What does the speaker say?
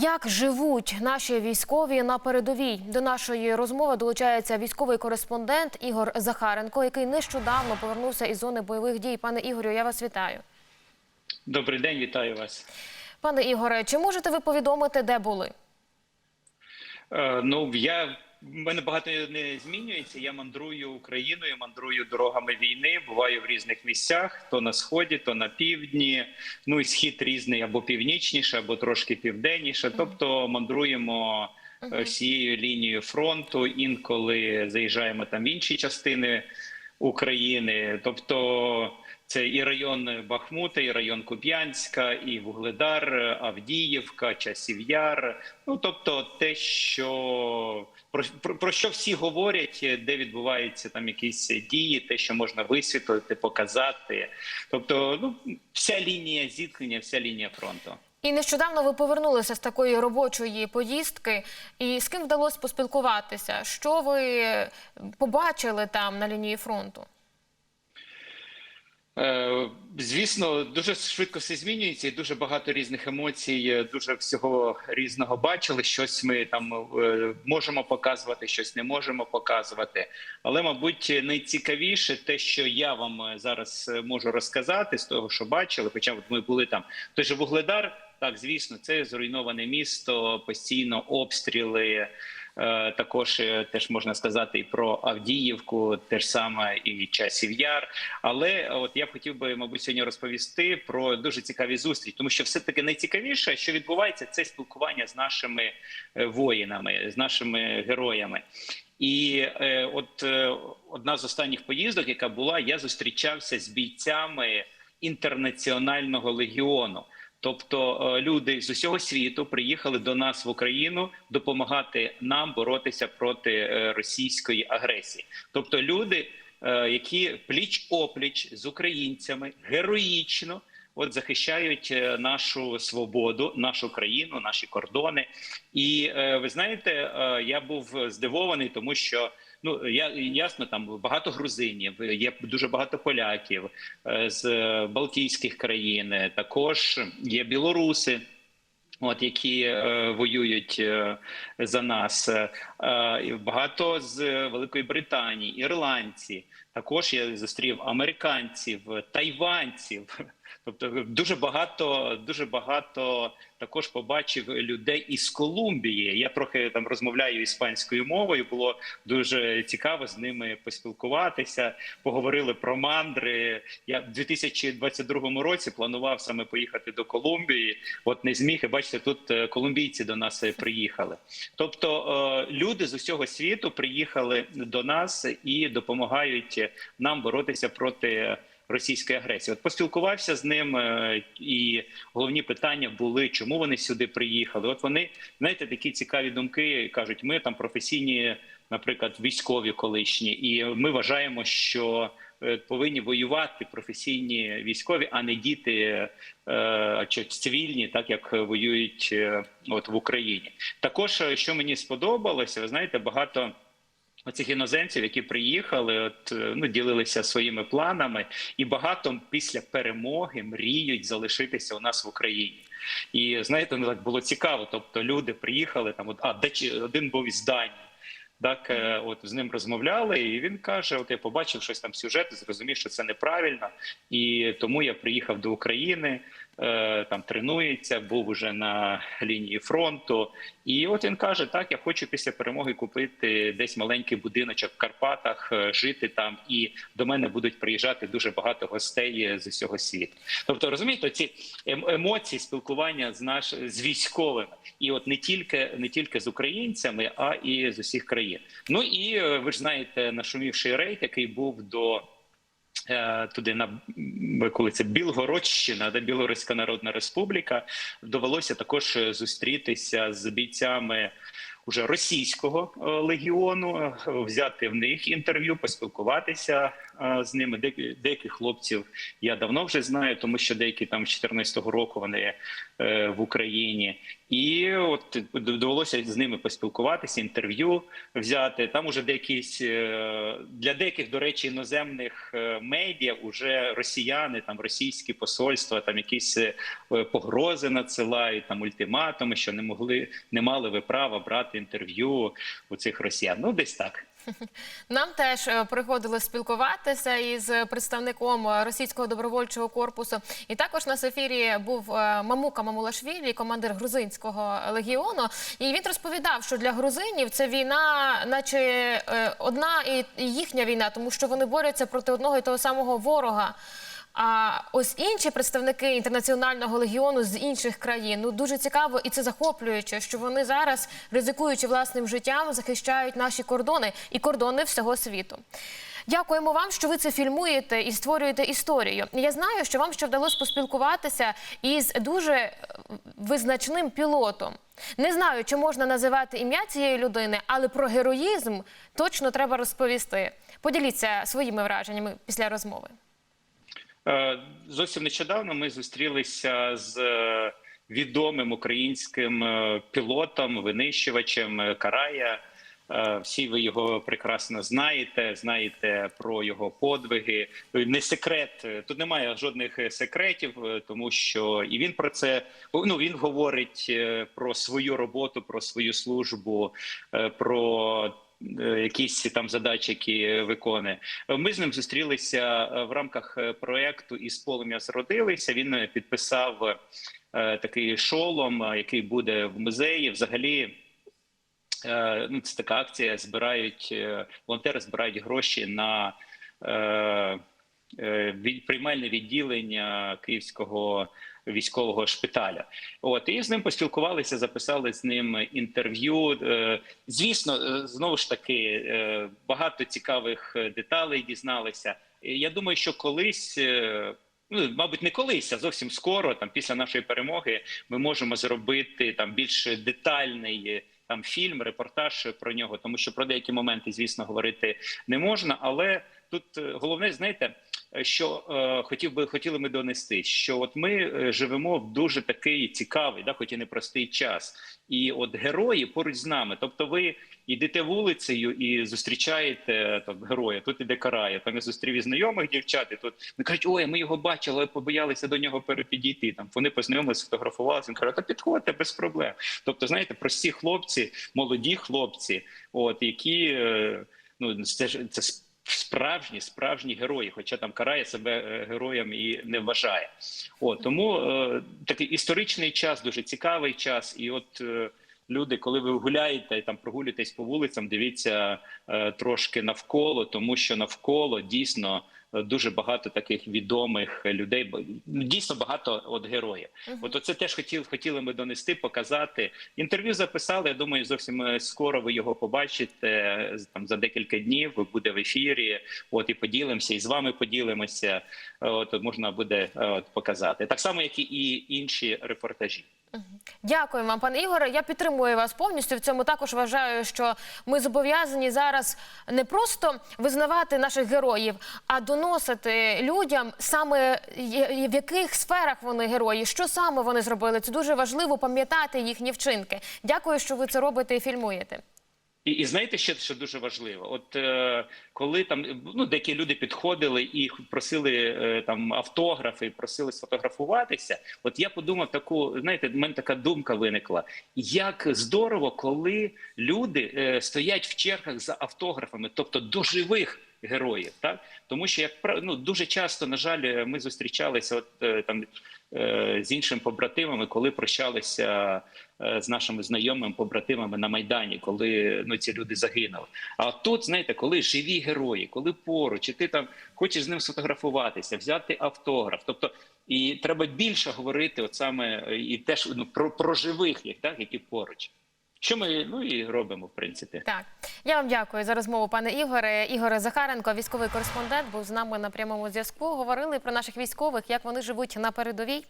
Як живуть наші військові на передовій? До нашої розмови долучається військовий кореспондент Ігор Захаренко, який нещодавно повернувся із зони бойових дій. Пане Ігорю, я вас вітаю. Добрий день, вітаю вас. Пане Ігоре, чи можете ви повідомити, де були? Е, ну я в мене багато не змінюється. Я мандрую Україною, мандрую дорогами війни. Буваю в різних місцях: то на сході, то на півдні. Ну і схід різний або північніше, або трошки південніше. Тобто мандруємо е, всією лінією фронту. Інколи заїжджаємо там в інші частини України. Тобто. Це і район Бахмута, і район Куп'янська, і Вугледар, Авдіївка, Часів Яр. Ну тобто, те, що про, про, про що всі говорять, де відбуваються там якісь дії, те, що можна висвітлити, показати. Тобто, ну вся лінія зіткнення, вся лінія фронту. І нещодавно ви повернулися з такої робочої поїздки. І з ким вдалося поспілкуватися? Що ви побачили там на лінії фронту? Е, Звісно, дуже швидко все змінюється, і дуже багато різних емоцій, дуже всього різного бачили. Щось ми там е, можемо показувати, щось не можемо показувати. Але, мабуть, найцікавіше те, що я вам зараз можу розказати з того, що бачили. Хоча ми були там той же Вугледар. Так, звісно, це зруйноване місто, постійно обстріли. Е, Також е, теж можна сказати і про Авдіївку, теж саме і часів яр. Але от я б хотів би, мабуть, сьогодні розповісти про дуже цікаві зустрічі, тому що все таки найцікавіше, що відбувається, це спілкування з нашими е, воїнами, з нашими героями. І е, от е, одна з останніх поїздок, яка була, я зустрічався з бійцями інтернаціонального легіону. Тобто е, люди з усього світу приїхали до нас в Україну допомагати нам боротися проти е, російської агресії. Тобто, люди, е, які пліч опліч з українцями героїчно от захищають нашу свободу, нашу країну, наші кордони. І ви знаєте, я був здивований, тому що. Ну я ясно, там багато грузинів, є дуже багато поляків е, з Балтійських країн. Також є білоруси. От які е, воюють е, за нас, е, багато з Великої Британії, ірландці. Також я зустрів американців, тайванців. Тобто, дуже багато, дуже багато також побачив людей із Колумбії. Я трохи там розмовляю іспанською мовою. Було дуже цікаво з ними поспілкуватися. Поговорили про мандри. Я в 2022 році планував саме поїхати до Колумбії. От не зміг і бачите, тут е, колумбійці до нас е, приїхали. Тобто е, люди з усього світу приїхали до нас і допомагають нам боротися проти. Російської агресії, от поспілкувався з ним, е, і головні питання були, чому вони сюди приїхали. От вони знаєте, такі цікаві думки кажуть: ми там професійні, наприклад, військові колишні, і ми вважаємо, що повинні воювати професійні військові, а не діти е, чи цивільні, так як воюють е, от в Україні. Також е, що мені сподобалося, ви знаєте, багато. Оцих іноземців, які приїхали, от ну ділилися своїми планами, і багато після перемоги мріють залишитися у нас в Україні. І знаєте, ну так було цікаво. Тобто, люди приїхали там. От а де один був із Данії. Так, е, от з ним розмовляли, і він каже: От я побачив щось там сюжет, зрозумів, що це неправильно, і тому я приїхав до України. Е, Там тренується, був уже на лінії фронту, і от він каже: Так, я хочу після перемоги купити десь маленький будиночок в Карпатах, е, жити там, і до мене будуть приїжджати дуже багато гостей з усього світу. Тобто, розумієте, ці ем- емоції спілкування з наш з військовими, і от не тільки не тільки з українцями, а і з усіх країн. Ну і е, ви ж знаєте, нашумівший рейд, який був до. Е, Туди на коли Білгородщина, де Білоруська Народна Республіка, довелося також е, зустрітися з бійцями уже російського е, легіону, взяти в них інтерв'ю, поспілкуватися. Е, з ними. Деякі, деяких хлопців я давно вже знаю, тому що деякі там з 14-го року вони е, в Україні. І от довелося з ними поспілкуватися, інтерв'ю взяти. Там уже деякісь е, для деяких, до речі, іноземних медіа уже росіяни, там російські посольства, там якісь погрози надсилають, там ультиматуми, що не могли, не мали ви права брати інтерв'ю у цих росіян. Ну, десь так. Нам теж приходило спілкуватися із представником е, російського добровольчого корпусу. І також на ефірі був е, Мамука Мамулашвілі, командир грузинського легіону. І він розповідав, що для грузинів це війна, наче е, одна і їхня війна, тому що вони борються проти одного і того самого ворога. А ось інші представники інтернаціонального легіону з інших країн ну дуже цікаво і це захоплююче, що вони зараз, ризикуючи власним життям, захищають наші кордони і кордони всього світу. Дякуємо вам, що ви це фільмуєте і створюєте історію. Я знаю, що вам ще вдалося поспілкуватися із дуже е, визначним пілотом. Не знаю, чи можна називати ім'я цієї людини, але про героїзм точно треба розповісти. Поділіться своїми враженнями після розмови. Е, Зовсім нещодавно ми зустрілися з е, відомим українським е, пілотом, винищувачем Карая. Всі ви його прекрасно знаєте. Знаєте про його подвиги. Не секрет. Тут немає жодних секретів, тому що і він про це ну він говорить про свою роботу, про свою службу, про якісь там задачі, які виконує. Ми з ним зустрілися е, в рамках е, проекту із полум'я зродилися. Він е, підписав е, такий шолом, е, який буде в музеї. Взагалі, е, ну це така акція. Збирають е, волонтери, збирають гроші на е, е, приймальне відділення Київського військового шпиталя. От і з ним поспілкувалися, записали з ним інтерв'ю. Е, Звісно, е, знову ж таки е, багато цікавих деталей дізналися. Я думаю, що колись. Ну, мабуть, не колись, а зовсім скоро, там після нашої перемоги, ми можемо зробити там більш детальний там фільм, репортаж про нього, тому що про деякі моменти, звісно, говорити не можна. Але тут головне, знаєте, що е, хотів би хотіли ми донести, що от ми е, живемо в дуже такий цікавий, да, хоч і непростий час. І от герої поруч з нами. Тобто, ви йдете вулицею і зустрічаєте там героя. Тут іде карає. Там я зустрів і знайомих дівчат. І тут вони кажуть, ой, ми його бачили, але побоялися до нього перепідійти. Там вони познайомилися, сфотографувалися. Він каже, та підходьте без проблем. Тобто, знаєте, прості хлопці, молоді хлопці, от які е, ну це ж це справжні, справжні герої, хоча там карає себе е, героєм і не вважає. От тому е, такий історичний час, дуже цікавий час, і от. е, Люди, коли ви гуляєте і там прогулюєтесь по вулицям, дивіться е, трошки навколо, тому що навколо дійсно дуже багато таких відомих людей. Дійсно багато от героїв. От оце теж хотіли, хотіли ми донести, показати. Інтерв'ю записали. Я думаю, зовсім е, скоро ви його побачите. Там за декілька днів буде в ефірі. От і поділимося, і з вами поділимося. От от можна буде е, от, показати так само, як і інші репортажі. Дякую вам, пане Ігоре. Я підтримую вас повністю. В цьому також вважаю, що ми зобов'язані зараз не просто визнавати наших героїв, а доносити людям саме в яких сферах вони герої, що саме вони зробили. Це дуже важливо пам'ятати їхні вчинки. Дякую, що ви це робите і фільмуєте. І, і знаєте, ще що дуже важливо, от е, коли там ну деякі люди підходили і просили е, там автографи, просили сфотографуватися. От я подумав таку, знаєте, в мене така думка виникла: як здорово, коли люди е, стоять в чергах за автографами, тобто до живих героїв, так тому що як ну, дуже часто, на жаль, ми зустрічалися от е, там е, з іншими побратимами, коли прощалися е, з нашими знайомими побратимами на майдані, коли ну ці люди загинули. А тут, знаєте, коли живі герої, коли поруч, і ти там хочеш з ним сфотографуватися, взяти автограф, тобто. І треба більше говорити, от саме е, і теж ну, про, про живих, як так, які поруч. Що ми ну і робимо, в принципі. Так, я вам дякую за розмову, пане Ігоре. Ігоре Захаренко, військовий кореспондент, був з нами на прямому зв'язку. Говорили про наших військових, як вони живуть на передовій.